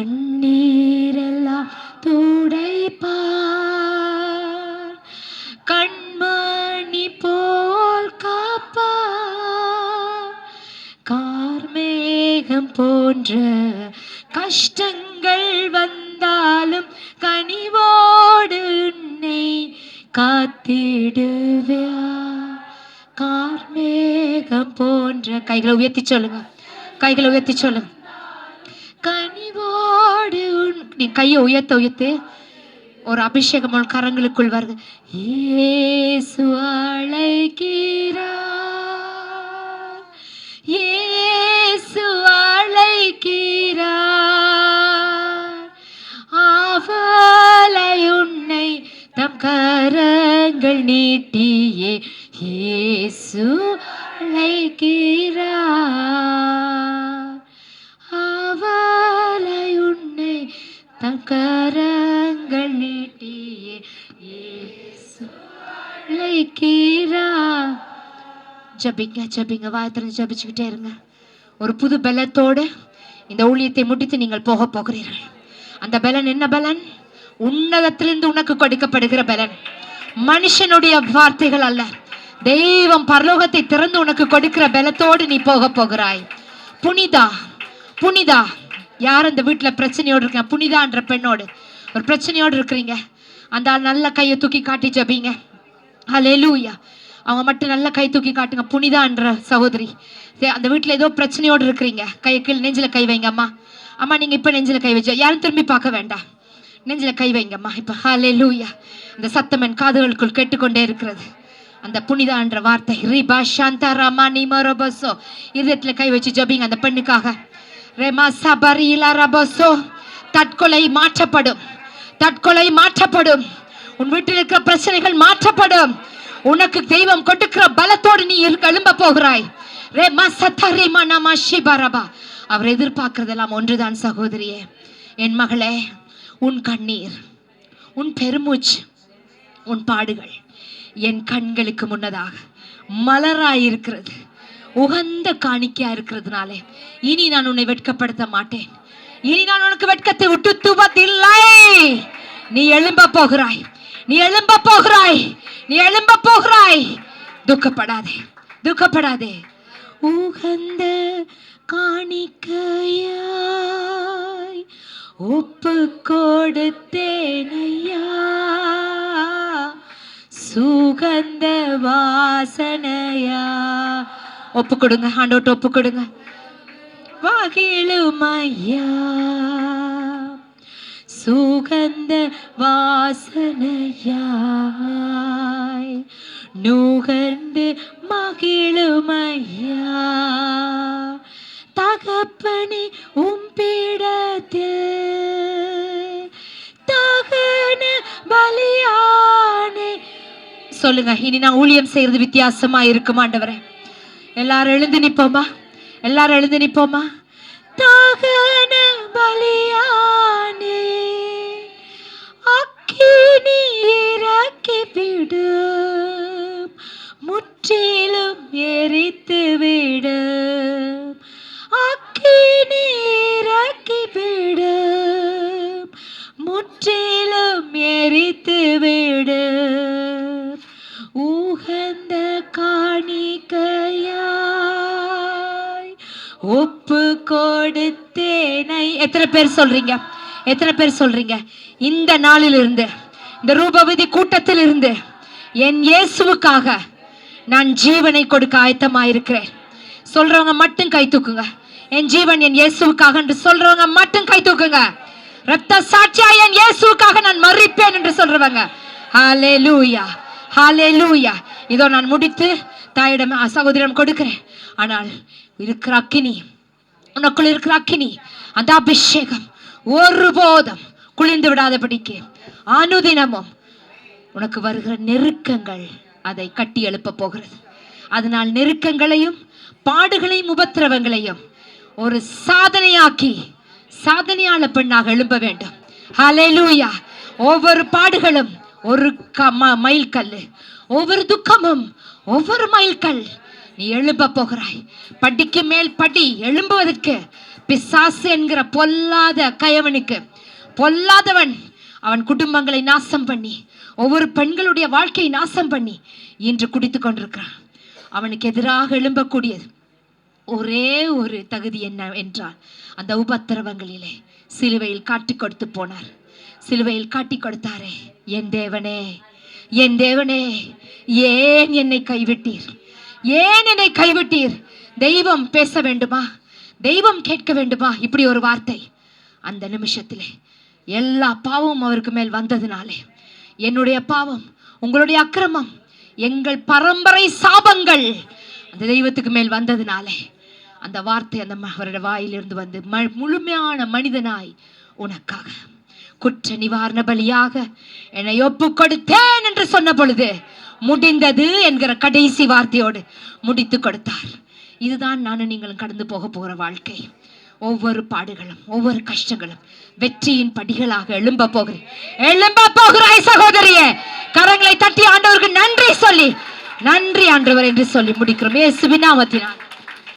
கண்ணீரெல்லாம் துடைப்பார். கண்மணி போல் காப்பார். கார்மேகம் போன்ற கஷ்டங்கள் வந்தாலும் கனிவோடு உன்னை காத்திடுவியா கார்மேகம் போன்ற கைகளை உயர்த்தி சொல்லுங்க. கைகளை உயர்த்தி சொல்லுங்க. நீ கையை உயர்த்த உயர்த்து. ஒரு அபிஷேகம் உன் கரங்களுக்குள் வருது. இயேசு அழைக்கிறார். இயேசு அழைக்கிறார். ஆவலை உன்னை தம் கரங்கள் நீட்டி தம் கரங்கள் நீட்டியே இயேசு. ஜபிங்க ஜபிங்க. வாயத்திறந்து ஜபிச்சுக்கிட்டே இருங்க. ஒரு புது பலத்தோடு இந்த ஊழியத்தை முடித்து நீங்கள் போக போகிறீர்கள். அந்த பலன் என்ன பலன்? உன்னதத்திலிருந்து உனக்கு கொடுக்கப்படுகிற பலன். மனுஷனுடைய வார்த்தைகள் அல்ல. தெய்வம் பரலோகத்தை திறந்து உனக்கு கொடுக்கிற பலத்தோடு நீ போக போகிறாய். புனிதா புனிதா. யார் அந்த வீட்டில் பிரச்சனையோடு இருக்கீங்க? புனிதான்ற பெண்ணோடு. ஒரு பிரச்சனையோடு இருக்கிறீங்க. அந்த ஆள் நல்ல கையை தூக்கி காட்டி ஜபிங்க. ஹalleluya அவங்க மட்டும் நல்ல கை தூக்கி காட்டுங்க. புனிதான்ற சகோதரி. சரி, அந்த வீட்டில் ஏதோ பிரச்சனையோடு இருக்கிறீங்க. கையை கீழ் நெஞ்சில் கை வைங்க அம்மா. அம்மா இப்போ நெஞ்சில் கை வச்சு யாரும் திரும்பி பார்க்க வேண்டாம். நெஞ்சில் கை வைங்கம்மா இப்போ ஹாலே லூயா இந்த சத்தம் என் காதுகளுக்குள் கேட்டுக்கொண்டே இருக்கிறது. அந்த புனிதான்ற வார்த்தை ரிபா சாந்தா ரமா நிமரபசோ இதயத்தில் கை வச்சு ஜபிங்க அந்த பெண்ணுக்காக. ரெமா சபரிலா ரபசோ தற்கொலை மாற்றப்படும். தற்கொலை மாற்றப்படும். உன் வீட்டில் இருக்கிற பிரச்சனைகள் மாற்றப்படும். உனக்கு தெய்வம் கொடுக்கிற பலத்தோடு நீ எழும்ப போகிறாய். ரே மசத்தரி மனமா சிபரபா அவர் எதிர்பார்க்கறதெல்லாம் ஒன்றுதான் சகோதரியே. என் மகளே உன் கண்ணீர் உன் பெருமூச்சு உன் பாடுகள் என் கண்களுக்கு முன்னதாக மலராயிருக்கிறது. உகந்த காணிக்கையா இருக்கிறதுனாலே இனி நான் உன்னை வெட்கப்படுத்த மாட்டேன். இனி நான் உனக்கு வெட்கத்தை விட்டு துவதில்லை நீ எழும்ப போகிறாய். நீ எழும்ப போகிறாய். நீ எழும்ப போகிறாய். துக்கப்படாதே. துக்கப்படாதே. உகந்த காணிக்கையாய் ஒப்பு கொடுத்தேனையா சுகந்த வாசனையா. ஒப்பு கொடுங்க ஆண்டோட்டு ஒப்பு கொடுங்க மகிழுமையா சுகந்த வாசனையாய் நுகர்ந்து மகிழுமையா. தகப்பணி உம்பிடத்தில் தகன பலியானே. சொல்லுங்க இனி நான் ஊழியம் செய்யறது வித்தியாசமா இருக்குமாண்டவரேன் எல்லாரும் எழுந்து நிப்போமா? எல்லாரும் எழுந்து நிப்போமா? தகன பலியானே அக்கினி இறக்கி விடு. எத்தனை பேர் சொல்றீங்க? எத்தனை பேர் சொல்றீங்க? இந்த நாளிலிருந்து இந்த ரூபவதி கூட்டத்தில் இருந்து என் இயேசுவுக்காக நான் ஜீவனை கொடுக்க ஆயத்தமாயிருக்கிறேன். சொல்றவங்க மட்டும் கை தூக்குங்க. என் ஜீவன் என் இயேசுவுக்காக என்று சொல்றவங்க மட்டும் கை தூக்குங்க. ரத்த சாட்சியா என் இயேசுவுக்காக நான் மறிப்பேன் என்று சொல்றவங்க. ஹாலே லூயா இதோ நான் முடித்து தாயிடம் அ, சகோதரிடம் கொடுக்கிறேன். ஆனால் இருக்கிற அக்கினி உனக்குள் இருக்கிற அக்கினி அந்த அபிஷேகம் ஒருபோதும் குளிர்ந்து விடாதபடிக்கு. அனுதினமும் உனக்கு வருகிற நெருக்கங்கள் அதை கட்டி எழுப்ப போகிறது. அதனால் நெருக்கங்களையும் பாடுகளையும் உபத்திரவங்களையும் ஒரு சாதனையாக்கி சாதனையாள பெண்ணாக எழும்ப வேண்டும். ஹalleluya ஒவ்வொரு பாடுகளும் ஒரு க- ம- ஒவ்வொரு துக்கமும் ஒவ்வொரு மைல் கல் நீ எழும்ப போகிறாய். படிக்கு மேல் படி எழும்புவதற்கு பிசாசு என்கிற பொல்லாத கயவனுக்கு. பொல்லாதவன் அவன் குடும்பங்களை நாசம் பண்ணி ஒவ்வொரு பெண்களுடைய வாழ்க்கையை நாசம் பண்ணி இன்று குடித்து கொண்டிருக்கிறான். அவனுக்கு எதிராக எழும்பக்கூடியது ஒரே ஒரு தகுதி என்ன என்றால் அந்த உபத்திரவங்களிலே சிலுவையில் காட்டி கொடுத்து போனார். சிலுவையில் காட்டி கொடுத்தாரே என் தேவனே என் தேவனே ஏன் என்னை கைவிட்டீர்? ஏன் என்னை கைவிட்டீர்? தெய்வம் பேச வேண்டுமா? தெய்வம் கேட்க வேண்டுமா? இப்படி ஒரு வார்த்தை. அந்த நிமிஷத்திலே எல்லா பாவமும் அவருக்கு மேல் வந்ததுனாலே என்னுடைய பாவம் உங்களுடைய அக்கிரமம் எங்கள் பரம்பரை சாபங்கள் அந்த தெய்வத்துக்கு மேல் வந்ததுனாலே அந்த வார்த்தை அந்த ம- அவருடைய வாயிலிருந்து வந்து ம- முழுமையான மனிதனாய் உனக்காக. குற்ற நிவாரண பலியாக என்னை ஒப்பு கொடுத்தேன் என்று சொன்ன பொழுது முடிந்தது என்கிற கடைசி வார்த்தையோடு முடித்து கொடுத்தார். இதுதான் நானும் நீங்களும் கடந்து போக போகிற வாழ்க்கை. ஒவ்வொரு பாடுகளும் ஒவ்வொரு கஷ்டங்களும் வெற்றியின் படிகளாக எழும்ப போகிறேன். எழும்ப போகிறாய் சகோதரியே கரங்களை தட்டி ஆண்டவருக்கு நன்றி சொல்லி நன்றி ஆண்டவர் என்று சொல்லி முடிக்கிறோம். ஏ நாமத்தினால்.